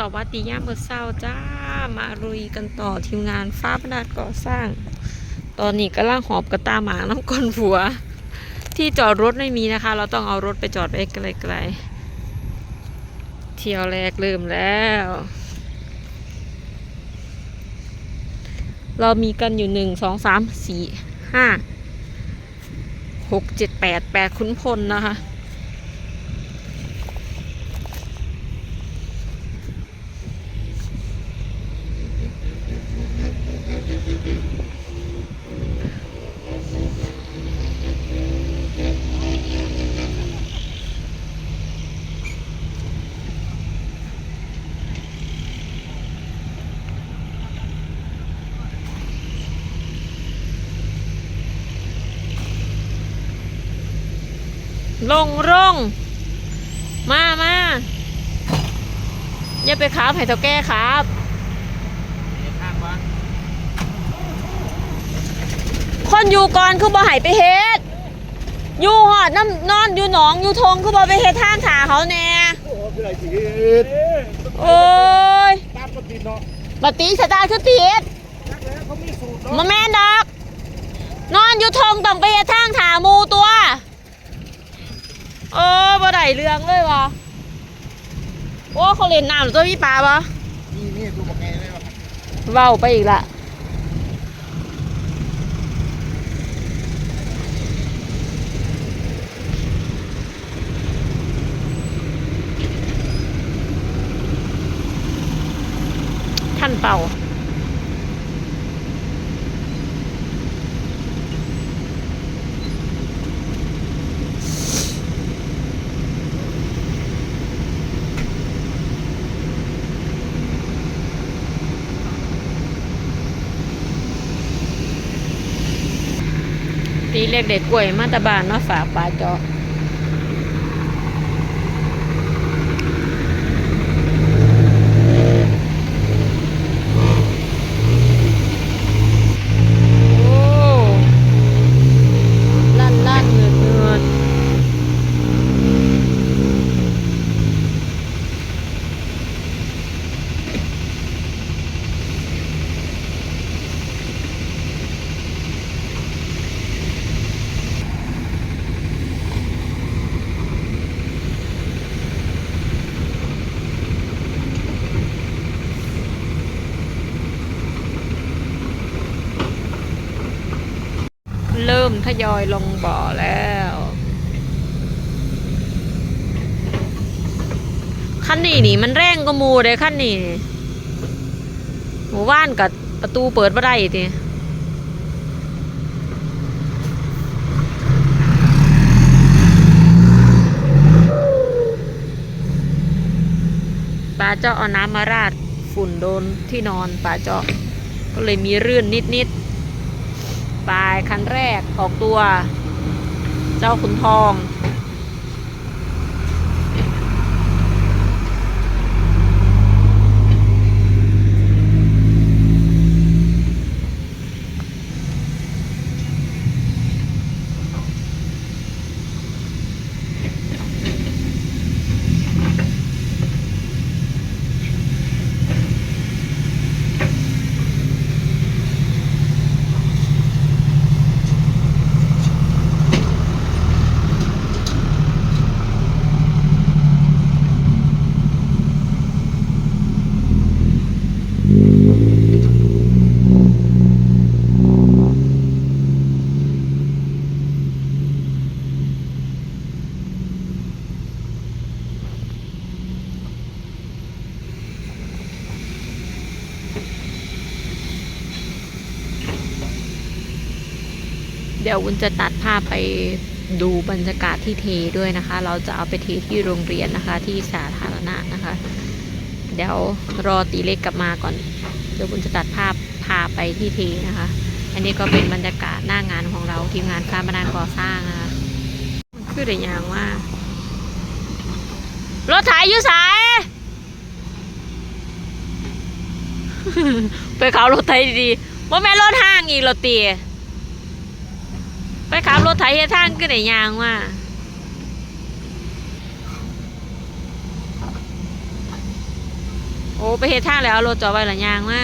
สวัสดีย่ามเมื่อเช้าจ้ามาลุยกันต่อทีมงานฟ้าพนาดก่อสร้าง ตอนนี้กำลังหอบกระตาหมาน้ำก้นผัว ที่จอดรถไม่มีนะคะ เราต้องเอารถไปจอดไว้ไกลๆเที่ยวแรกเริ่มแล้ว เรามีกันอยู่หนึ่งสองสามสี่ห้าหกเจ็ดแปดแปดคุ้นพลนะคะ ลงลงมามาอย่าไปครับให้เท่าแก่ครับข้างวะคนอยู่ก่อนคือบ่ใหายไปเฮ็ดอยู่หอดน้ำนอนอยู่หนองอยู่ทงคือบ่ไปเฮ็ดทางขาเขาแน่โอ้คืออะไรจีดโอ้ยตามปฏิเนาะบัติสตาร์คือติดนักแล้วเขามีสูตรเนาะมาแม่นดอก นอนอยู่ทงต้องไปเฮ็ดทางขาหมูตัว เออบ่ได้เรื่องเลยวะโอ้เขาเล่นน้ำหรือตัวพี่ปลาปะนี่นี่ดูบอกไงได้ป่ะเว้าไปอีกละท่านเป่า ตีเรียกเด็กกล้วยมาตาบานมาฝากปลาจอโอ้ลั่นลั่นเงินเงินเริ่มทยอยลงบ่อแล้วคันนี้นี่มันแรงก็มูเลยคันนี้หมู่บ้านกับประตูเปิดบ่ได้ทีปลาเจาะเอาน้ำมาราดฝุ่นโดนที่นอนปลาเจาะก็เลยมีเรื่อนนิดๆ คันแรกออกตัว เจ้าขุนทอง เดี๋ยววุ้นจะตัดภาพไปดูบรรยากาศที่เทด้วยนะคะ เราจะเอาไปเทที่โรงเรียนนะคะ ที่สาธารณะนะคะ เดี๋ยวรอตีเล็กกลับมาก่อน เดี๋ยววุ้นจะตัดภาพพาไปที่เทนะคะ อันนี้ก็เป็นบรรยากาศหน้างานของเราทีมงานการบรรณาก่อสร้างนะคะคือได้อย่างว่ารถไถอยู่สายไปเขารถไถดีๆว่าแม่รถห้างอีกรถเตีย ไปขับรถไถเฮ็ดทางก็ได้ยางว่าโอ้ไปเฮ็ดทางแล้วเอารถจอดไว้ละยางว่า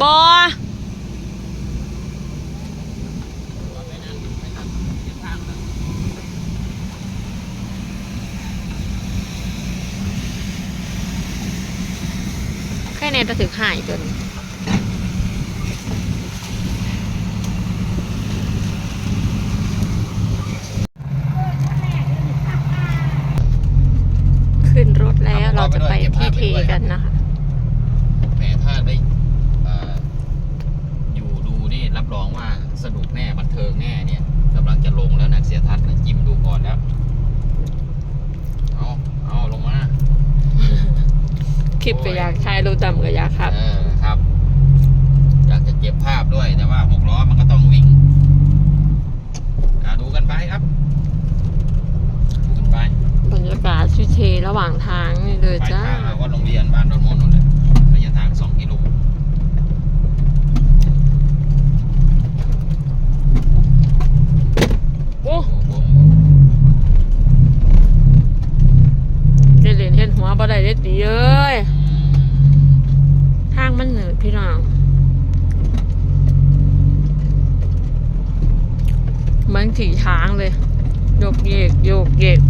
บอ แค่จะถึงหายจนขึ้นรถแล้วเราจะไปที่เทกันนะคะแหมถ้าได้อยู่ดูนี่รับรองว่าสนุกแน่บันเทิงแน่เนี่ยกำลังจะลงแล้วนะเสียทัศน์นะจิ้มดูก่อนแล้ว เอาเอาลงมา คลิปก็อยากถ่ายรูปดำก็อยากครับ เออครับ อยากจะเก็บภาพด้วย แต่ว่าหกล้อมันก็ต้องวิ่งอะดูกันไปครับ ดูกันไป บรรยากาศที่เทระหว่างทางนี่เลย ปลาย จ้า ทางเราก็โรงเรียนบ้านดอนมนนู่นแหละระยะทางสองกิโล โอ้ โอ้โห เจเล่นเห็นหัวบ่ได้เด็ดดีเอ้ย ทาง มันเหนืดพี่น้องเหมือนขี่ช้างเลยโยกเยกโยกเยก